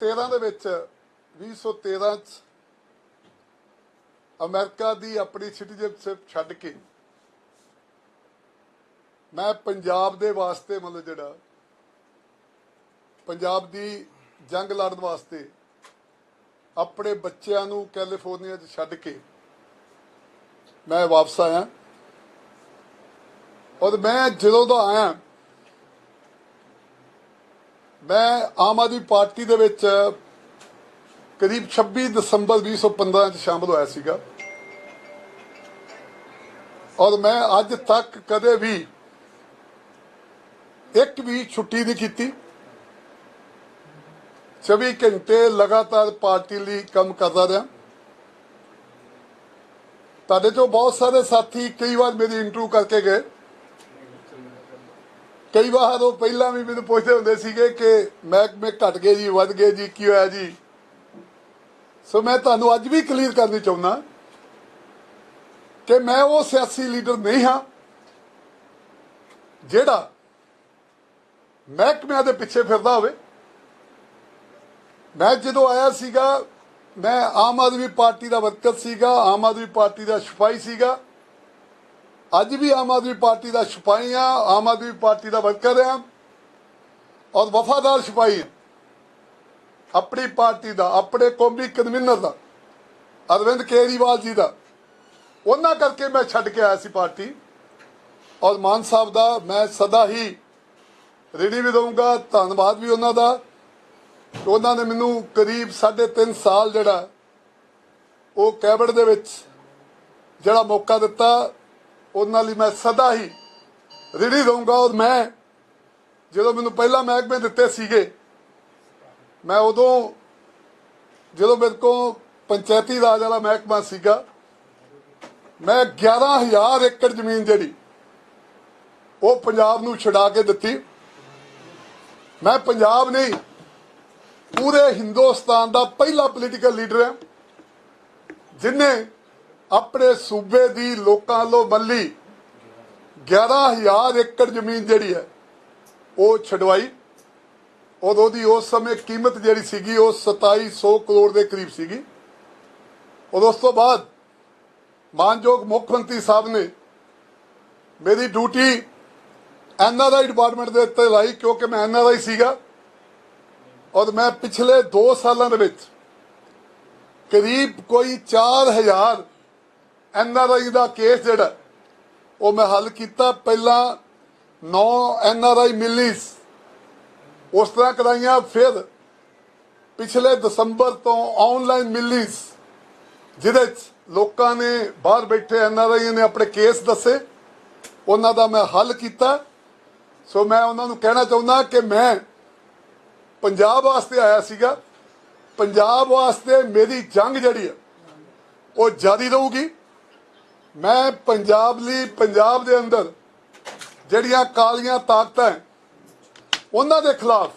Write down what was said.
13 ਦੇ ਵਿੱਚ 2013 ਚ ਅਮਰੀਕਾ ਦੀ ਆਪਣੀ ਸਿਟੀਜ਼ਨਸ਼ਿਪ ਛੱਡ ਕੇ ਮੈਂ ਪੰਜਾਬ ਦੇ ਵਾਸਤੇ ਮਤਲਬ ਜਿਹੜਾ ਪੰਜਾਬ ਦੀ ਜੰਗ ਲੜਨ ਵਾਸਤੇ ਆਪਣੇ ਬੱਚਿਆਂ ਨੂੰ ਕੈਲੀਫੋਰਨੀਆ 'ਚ ਛੱਡ ਕੇ ਮੈਂ ਵਾਪਸ ਆਇਆ। ਔਰ ਮੈਂ ਜਦੋਂ ਦਾ ਆਇਆ ਮੈਂ ਆਮ ਆਦਮੀ ਪਾਰਟੀ ਦੇ ਵਿੱਚ ਕਰੀਬ 26 ਦਸੰਬਰ 2015 ਚ ਸ਼ਾਮਲ ਹੋਇਆ ਸੀਗਾ। ਔਰ ਮੈਂ ਅੱਜ ਤੱਕ ਕਦੇ ਵੀ ਇੱਕ ਵੀ ਛੁੱਟੀ ਨਹੀਂ ਕੀਤੀ। 24 ਘੰਟੇ ਲਗਾਤਾਰ ਪਾਰਟੀ ਲਈ ਕੰਮ ਕਰਦਾ ਰਿਹਾ। ਤੁਹਾਡੇ ਚੋਂ ਬਹੁਤ ਸਾਰੇ ਸਾਥੀ ਕਈ ਵਾਰ ਮੇਰੀ ਇੰਟਰਵਿਊ ਕਰਕੇ ਗਏ। ਕਈ ਵਾਰ ਉਹ ਪਹਿਲਾਂ ਵੀ ਮੈਨੂੰ ਪੁੱਛਦੇ ਹੁੰਦੇ ਸੀਗੇ ਕਿ ਮਹਿਕਮੇ ਘਟ ਗਏ ਜੀ, ਵੱਧ ਗਏ ਜੀ, ਕੀ ਹੋਇਆ ਜੀ? ਸੋ ਮੈਂ ਤੁਹਾਨੂੰ ਅੱਜ ਵੀ ਕਲੀਅਰ ਕਰਨੀ ਚਾਹੁੰਦਾ ਕਿ ਮੈਂ ਉਹ ਸਿਆਸੀ ਲੀਡਰ ਨਹੀਂ ਹਾਂ ਜਿਹੜਾ ਮਹਿਕਮਿਆਂ ਦੇ ਪਿੱਛੇ ਫਿਰਦਾ ਹੋਵੇ। ਮੈਂ ਜਦੋਂ ਆਇਆ ਸੀਗਾ, ਮੈਂ ਆਮ ਆਦਮੀ ਪਾਰਟੀ ਦਾ ਵਰਕਰ ਸੀਗਾ, ਆਮ ਆਦਮੀ ਪਾਰਟੀ ਦਾ ਸਿਪਾਹੀ ਸੀਗਾ। ਅੱਜ ਵੀ ਆਮ ਆਦਮੀ ਪਾਰਟੀ ਦਾ ਸਿਪਾਹੀ ਆ ਆਮ ਆਦਮੀ ਪਾਰਟੀ ਦਾ ਵਰਕਰ ਆ ਔਰ ਵਫਾਦਾਰ ਸਿਪਾਹੀ ਆਪਣੀ ਪਾਰਟੀ ਦਾ, ਆਪਣੇ ਕੌਮੀ ਕਨਵੀਨਰ ਦਾ, ਅਰਵਿੰਦ ਕੇਜਰੀਵਾਲ ਜੀ ਦਾ। ਉਹਨਾਂ ਕਰਕੇ ਮੈਂ ਛੱਡ ਕੇ ਆਇਆ ਸੀ ਪਾਰਟੀ। ਔਰ ਮਾਨ ਸਾਹਿਬ ਦਾ ਮੈਂ ਸਦਾ ਹੀ ਰੇਡੀ ਵੀ ਦਊਂਗਾ ਧੰਨਵਾਦ ਵੀ ਉਹਨਾਂ ਦਾ। ਉਹਨਾਂ ਨੇ ਮੈਨੂੰ ਕਰੀਬ 3.5 ਸਾਲ ਜਿਹੜਾ ਉਹ ਕੈਬਨਿਟ ਦੇ ਵਿੱਚ ਜਿਹੜਾ ਮੌਕਾ ਦਿੱਤਾ ਉਹਨਾਂ ਲਈ ਮੈਂ ਸਦਾ ਹੀ ਰਿੜੀ ਰਹੂੰਗਾ ਔਰ ਮੈਂ ਜਦੋਂ ਮੈਨੂੰ ਪਹਿਲਾ ਮਹਿਕਮੇ ਦਿੱਤੇ ਸੀਗੇ, ਮੈਂ ਉਦੋਂ ਜਦੋਂ ਮੇਰੇ ਕੋਲ ਪੰਚਾਇਤੀ ਰਾਜ ਵਾਲਾ ਮਹਿਕਮਾ ਸੀਗਾ, ਮੈਂ 11000 ਏਕੜ ਜ਼ਮੀਨ ਜਿਹੜੀ ਉਹ ਪੰਜਾਬ ਨੂੰ ਛਡਾ ਕੇ ਦਿੱਤੀ। ਮੈਂ ਪੰਜਾਬ ਨਹੀਂ, ਪੂਰੇ ਹਿੰਦੁਸਤਾਨ ਦਾ ਪਹਿਲਾ ਪੋਲੀਟੀਕਲ ਲੀਡਰ ਹਾਂ, ਜਿਨੇ ਆਪਣੇ ਸੂਬੇ ਦੀ ਲੋਕਾਂ ਵੱਲੋਂ ਮੱਲੀ 11000 ਏਕੜ ਜ਼ਮੀਨ ਜਿਹੜੀ ਹੈ, ਉਹ ਛਡਵਾਈ। ਉਦੋਂ ਦੀ ਉਸ ਸਮੇਂ ਕੀਮਤ ਜਿਹੜੀ ਸੀਗੀ, ਉਹ 2700 ਕਰੋੜ ਦੇ ਕਰੀਬ ਸੀਗੀ। ਔਰ ਉਸ ਤੋਂ ਬਾਅਦ ਮਾਨਯੋਗ ਮੁੱਖ ਮੰਤਰੀ ਸਾਹਿਬ ਨੇ ਮੇਰੀ ਡਿਊਟੀ ਐਨਆਰਆਈ ਡਿਪਾਰਟਮੈਂਟ ਦੇ ਉੱਤੇ ਲਾਈ, ਕਿਉਂਕਿ ਮੈਂ ਐਨਆਰਆਈ ਸੀਗਾ। ਔਰ ਮੈਂ ਪਿਛਲੇ 2 ਸਾਲਾਂ ਦੇ ਵਿੱਚ ਕਰੀਬ ਕੋਈ 4000 ਐਨਆਰਆਈ ਦਾ ਕੇਸ ਜਿਹੜਾ ਉਹ ਮੈਂ ਹੱਲ ਕੀਤਾ ਪਹਿਲਾਂ 9 ਆਈ ਮਿਲੀਸ ਉਸ ਤਰ੍ਹਾਂ ਕਰਾਈਆਂ, ਫਿਰ ਪਿਛਲੇ ਦਸੰਬਰ ਤੋਂ ਆਨਲਾਈਨ ਮਿਲੀਸ ਜਿਹਦੇ ਚ ਲੋਕਾਂ ਨੇ ਬਾਹਰ ਬੈਠੇ ਐੱਨ ਆਰ ਆਈ ਨੇ ਆਪਣੇ ਕੇਸ ਦੱਸੇ, ਉਹਨਾਂ ਦਾ ਮੈਂ ਹੱਲ ਕੀਤਾ। ਸੋ ਮੈਂ ਉਹਨਾਂ ਨੂੰ ਕਹਿਣਾ ਚਾਹੁੰਦਾ ਕਿ ਮੈਂ ਪੰਜਾਬ ਵਾਸਤੇ ਆਇਆ ਸੀਗਾ। ਪੰਜਾਬ ਵਾਸਤੇ ਮੇਰੀ ਜੰਗ ਜਿਹੜੀ ਹੈ ਉਹ ਜਾਰੀ ਰਹੂਗੀ। ਮੈਂ ਪੰਜਾਬ ਲਈ ਪੰਜਾਬ ਦੇ ਅੰਦਰ ਜਿਹੜੀਆਂ ਕਾਲੀਆਂ ਤਾਕਤਾਂ ਉਹਨਾਂ ਦੇ ਖਿਲਾਫ